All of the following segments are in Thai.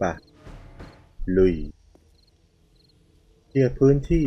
ปะลุยเคลียร์พื้นที่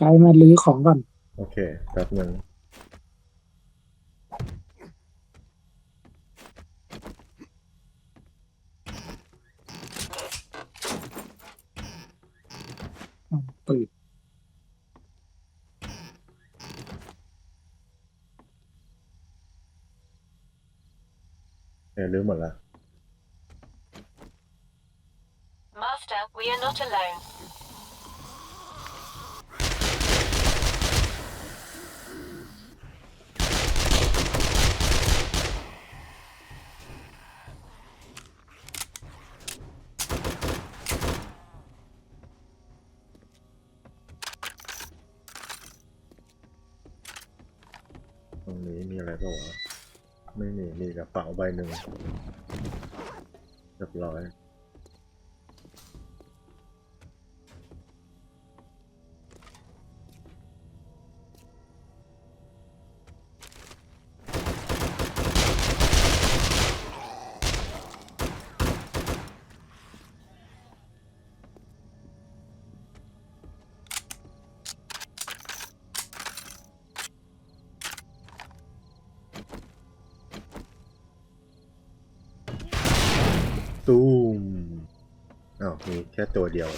ใช้มาลื้อของก่อน โอเคแป๊บหนึ่งอะปืนเออรื้อหมดละ Master, we are not alone. ตรง นี้มีอะไรก็วไม่มีมีกระเป๋าใบหนึ่งเรียบร้อย ตูมอ้าวมีแค่ตัวเดียว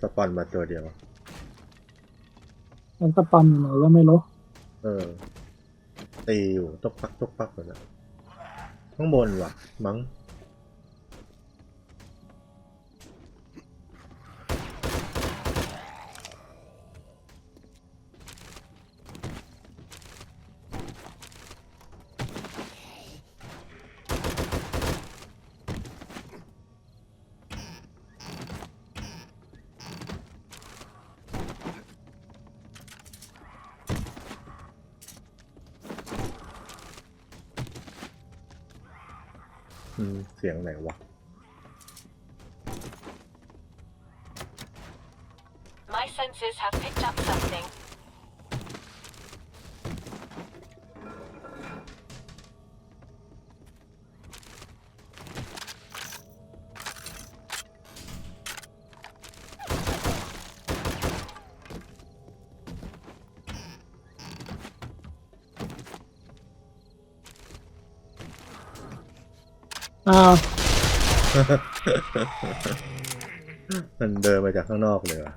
สปอนมาตัวเดียว มันสปันอยู่ไหนก็ไม่รู้เออ ตีอยู่ตกปักตกปักเลยนะข้างบนว่ะ มั้ง เสียงไหนวะ My senses have picked up something. อ้าวมันเดินมาจากข้างนอกเลยว่ะ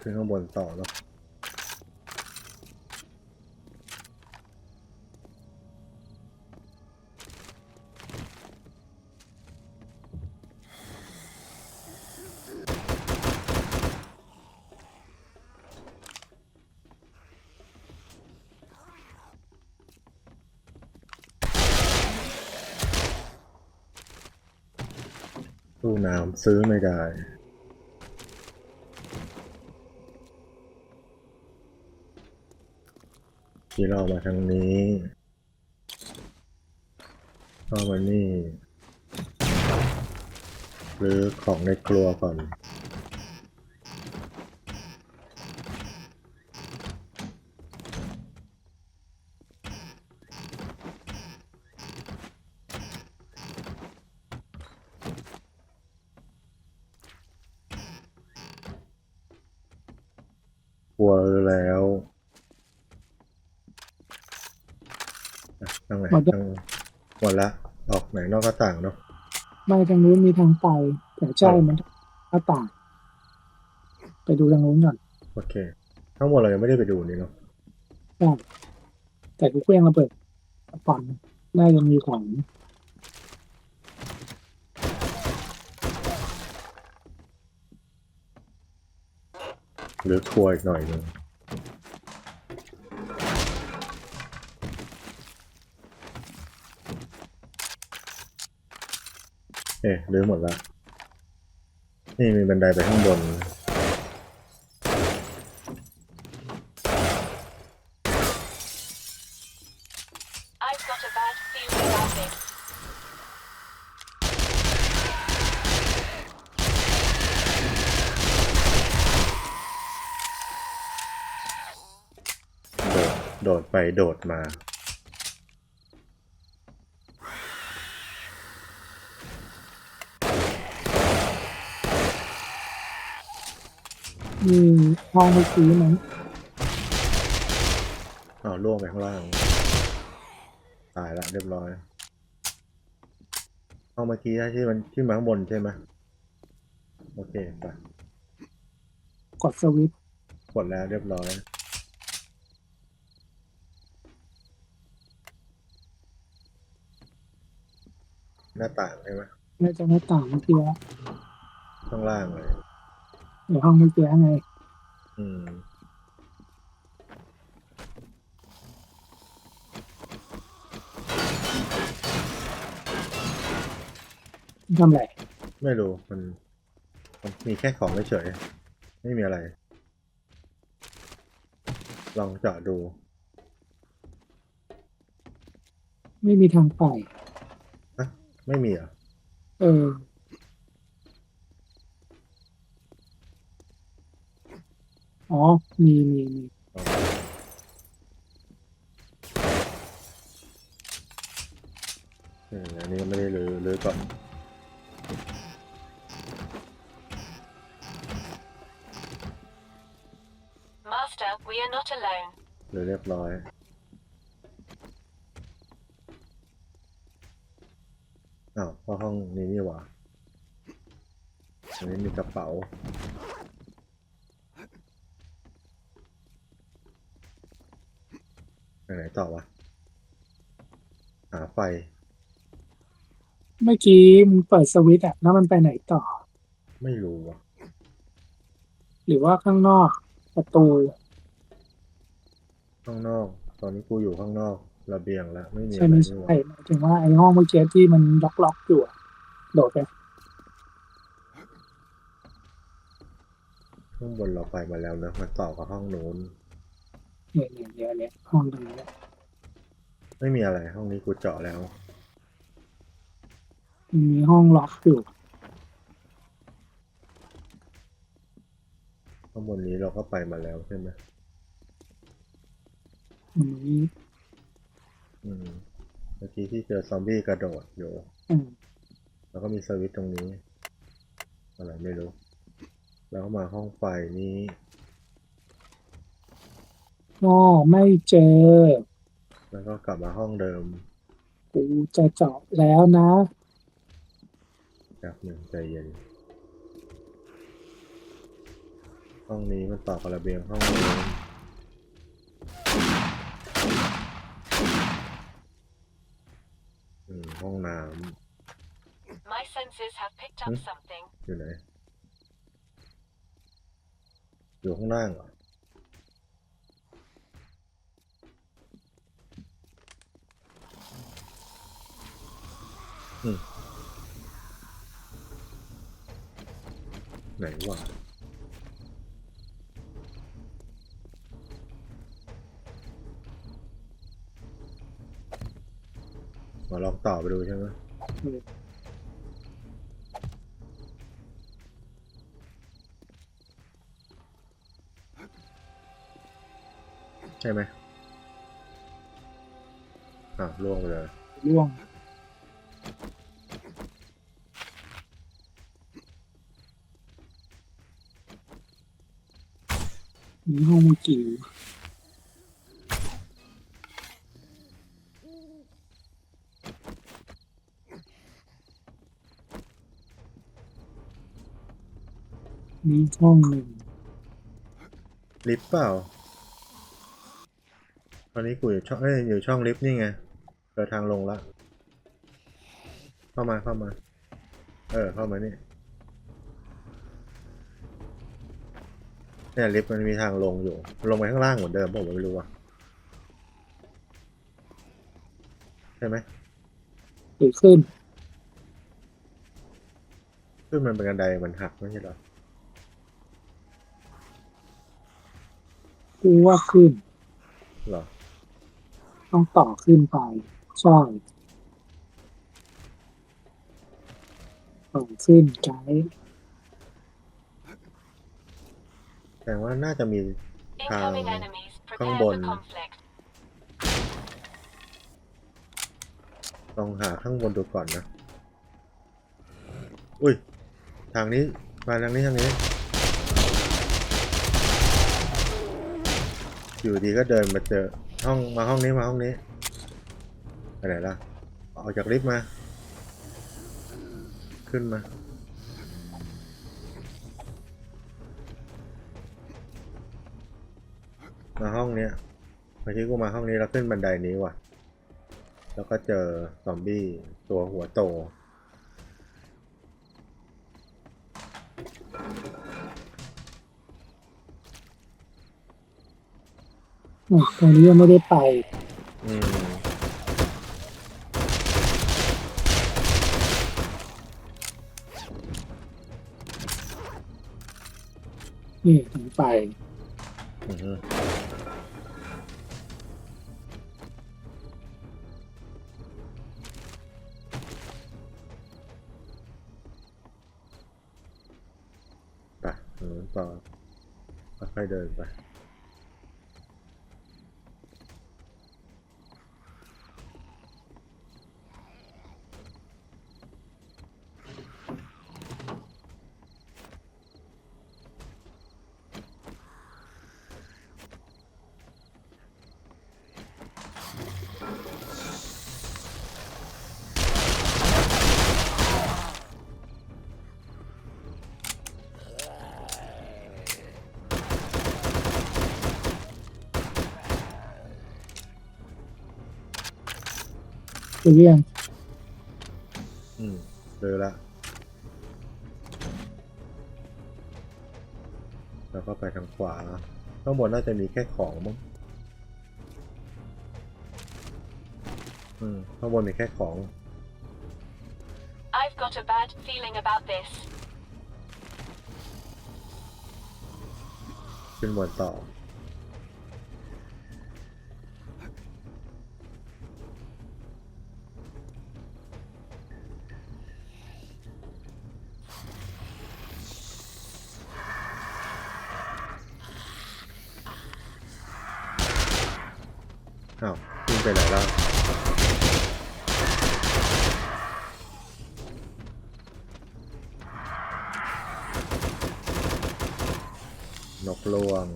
ขึ้นข้างบนต่อแล้ว ตู้น้ำซื้อไม่ได้ที่เรามาทางนี้เข้ามานี่หรือของในครัวก่อน ครัวแล้วอะทางไหนทางหมดละ ออกไหนนอกหน้าต่างเนาะ ไม่ทางนู้นมีทางไปแต่ใช่มันหน้าต่างไปดูทางนู้นก่อนโอเค ทั้งหมดเรายังไม่ได้ไปดูนี่เนาะได้แต่กูเครื่องระเบิดสปันน่าจะมีของ หรือทัวร์อีกหน่อยนึงเอ๊ะหรือหมดล้วนี่มีบันไดไปข้างบน I've got a bad feeling about this. โดดโดดไปโดดมา มีห้องเมื่อกี้มั้งอ้าวล่วงไปข้างล่าง ตายละเรียบร้อยห้องเมื่อกี้ที่มันขึ้นมาข้างบนใช่ไหมโอเคไปกดสวิตช์กดแล้วเรียบร้อย น้าต่างใช่ไหมน่าจะหน้าต่างเมื่อกี้แล้วข้างล่างเลยเดี๋ยวห้องเมื่อกี้ไงอืมทำไรไม่รู้มันมันมีแค่ของเฉยๆไม่มีอะไร ลองเจาะดู ไม่มีทางไป ไม่มีเหรอะเอออ๋อ มีมีมีอืมอันนี้ก็ไม่ได้รื้อรื้อก่อน Master, we are not alone. รื้อเรียบร้อย อ้าวเพราะห้องนี้นี่หว่าอันนี้มีกระเป๋าไปไหนต่อวะ หาไฟ เมื่อกี้มันเปิดสวิตช์อะแล้วมันไปไหนต่อ ไม่รู้ว่ะหรือว่าข้างนอกประตู ข้างนอก ตอนนี้กูอยู่ข้างนอก ระเบียงแล้ว ไม่มีใช่อะไรไม่นี่ใช่หว่าหมายถึงว่าไอ้ห้องเมื่อกี้ที่มันล็อกล็อกๆอยู่อะ โดดไปข้างบนเราไปมาแล้วนะมาต่อกับห้องนู้นเนี่ยเนี่ยเนี่ยเนี่ยห้องตรงนี้แหละไม่มีอะไร ห้องนี้กูเจาะแล้วมันมีห้องล็อกอยู่ข้างบนนี้เราก็ไปมาแล้วใช่ไหมอันนี้อืมเมื่อกี้ที่เจอซอมบี้กระโดดอยู่ อืม แล้วก็มีสวิตช์ตรงนี้ อะไรไม่รู้ แล้วก็มาห้องไฟนี้ก็ไม่เจอ แล้วก็กลับมาห้องเดิม กูจะเจาะแล้วนะแป๊บหนึ่งใจเย็น ห้องนี้มันต่อกับระเบียงห้องนู้นอืมห้องน้ My senses have picked up Hmm? something. ำอยู่ไหน อยู่ข้างล่างเหรอ อืม ไหนวะ มาลองต่อไปดูใช่ไหม อืม ใช่ไหมอะล่วงไปเลยร่วง มีห้องเมื่อกี้มีห้องหนึ่งลิฟต์เปล่า ตอนนี้กูอยู่ช่องเอ้ยอยู่ช่องลิฟต์นี่ไงเจอทางลงละ เข้ามาเข้ามา เออ เข้ามานี่เนี่ยลิฟต์มันมีทางลงอยู่ ลงไปข้างล่างเหมือนเดิมผมไม่รู้อะใช่ไหมหรือขึ้น ขึ้นมันเป็นกันไดมันหักไม่ใช่เหรอกูว่าขึ้นเหรอ ต้องต่อขึ้นไป ใช่ต่อขึ้นไกด์แสดงว่าน่าจะมี Incoming enemies. Prepare ข้างบน conflict. ลองหาข้างบนดูก่อนนะ อุ้ย ทางนี้มาทางนี้ทางนี้ อยู่ดีก็เดินมาเจอ ห้องมาห้องนี้มาห้องนี้ไปไหนล่ะออกจากลิฟต์มา ขึ้นมา มาห้องเนี้ยเมื่อกี้กูมาห้องนี้แล้วขึ้นบันไดนี้ว่ะ แล้วก็เจอซอมบี้ตัวหัวโต อะตรงนี้ยังไม่ได้ไป อืมนี่ถึงไปอือฮึไปทางนู้นต่อค่อยๆเดินไป เรื่องอืมเจอละแล้วก็ไปทางขวาข้างบนน่าจะมีแค่ของมั้งอืมข้างบนมีแค่ของ I've got a bad feeling about this. ขึ้นบนต่อ อ้าวขึ้นไปไหนแล้วนกลวง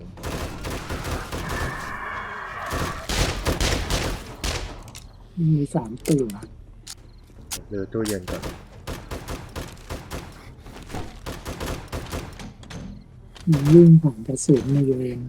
มีสามตัวหรือตู้เย็นก่อนมีวิ่งผ่านกระสุนมาอยู่เอง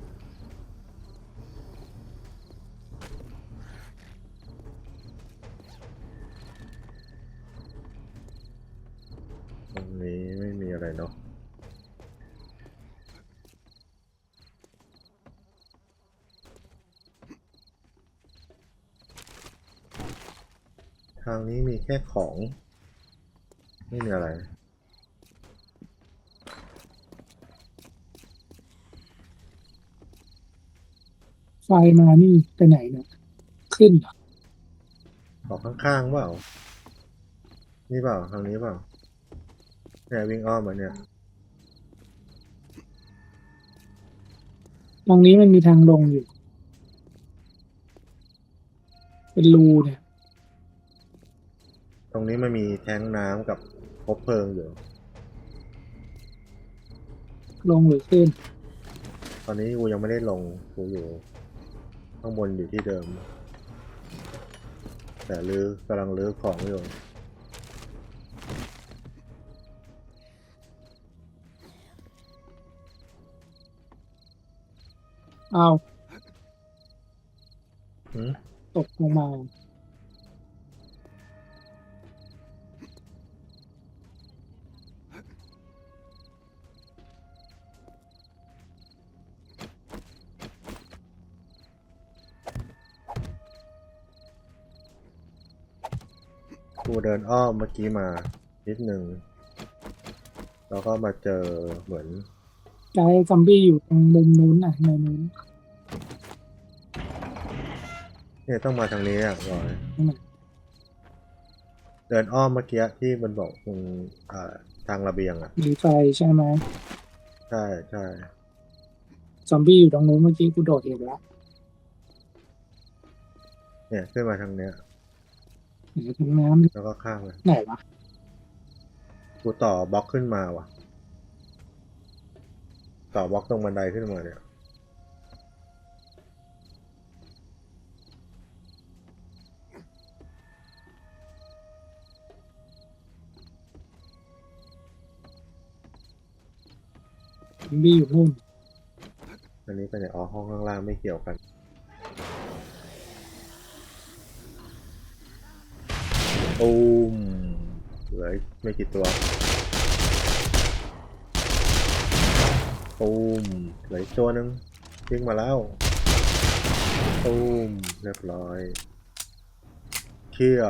แค่ของ ไม่มีอะไรไฟมานี่ไปไหนเนี่ยขึ้นเหรอออกข้างๆเปล่า นี่เปล่าทางนี้เปล่าเนี่ยวิ่งอ้อมมาเนี่ย ตรงนี้มันมีทางลงอยู่ เป็นรูเนี่ย ตรงนี้มันมีแท้งน้ำกับคบเพลิงอยู่ ลงหรือขึ้น ตอนนี้กูยังไม่ได้ลงกูอยู่ ข้างบนอยู่ที่เดิม แต่ลื้อกำลังลื้อของอยู่เอาหืมตกลงมา กูเดินอ้อมเมื่อกี้มานิดนึงแล้วก็มาเจอเหมือนไกด์ซอมบี้อยู่ตรงมุมนู้นน่ะในนู้นเนี่ยต้องมาทางนี้อะบอยนั่นน่ะเดินอ้อมเมื่อกี้ที่มันบอกตรงอ่าทางระเบียงอะมีไฟใช่ไหมใช่ใช่ซอมบี้อยู่ตรงนู้นเมื่อกี้กูโดดเองแล้วเนี่ยขึ้นมาทางเนี้ย เดี๋ยวถึงน้ำแล้วก็ข้างเลยไหนวะกูต่อบล็อกขึ้นมาว่ะ ต่อบล็อกตรงบันไดขึ้นมาเนี่ยซอมบี้อยู่นู่นอันนี้ไปไหนอ๋อห้องข้างล่างไม่เกี่ยวกัน ตูมเหลือไม่กี่ตัวตูมเหลือตัวนึงวิ่งมาแล้วตูมเรียบร้อยเคลีย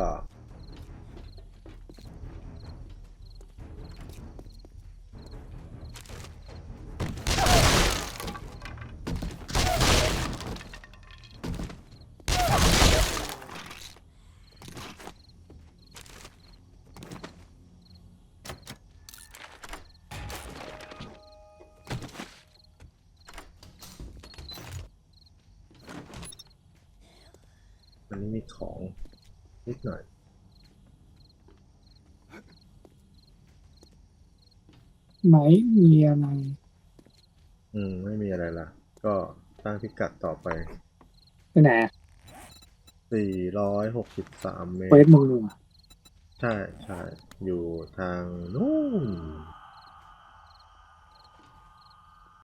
นนี้มีของนิดหน่อย ไหมมีอะไร อืม ไม่มีอะไรละ ก็ตั้งพิกัดต่อไปไปไหนอะ463เมเควตสรมึงอะใช่ใช่ อยู่ทางนู้น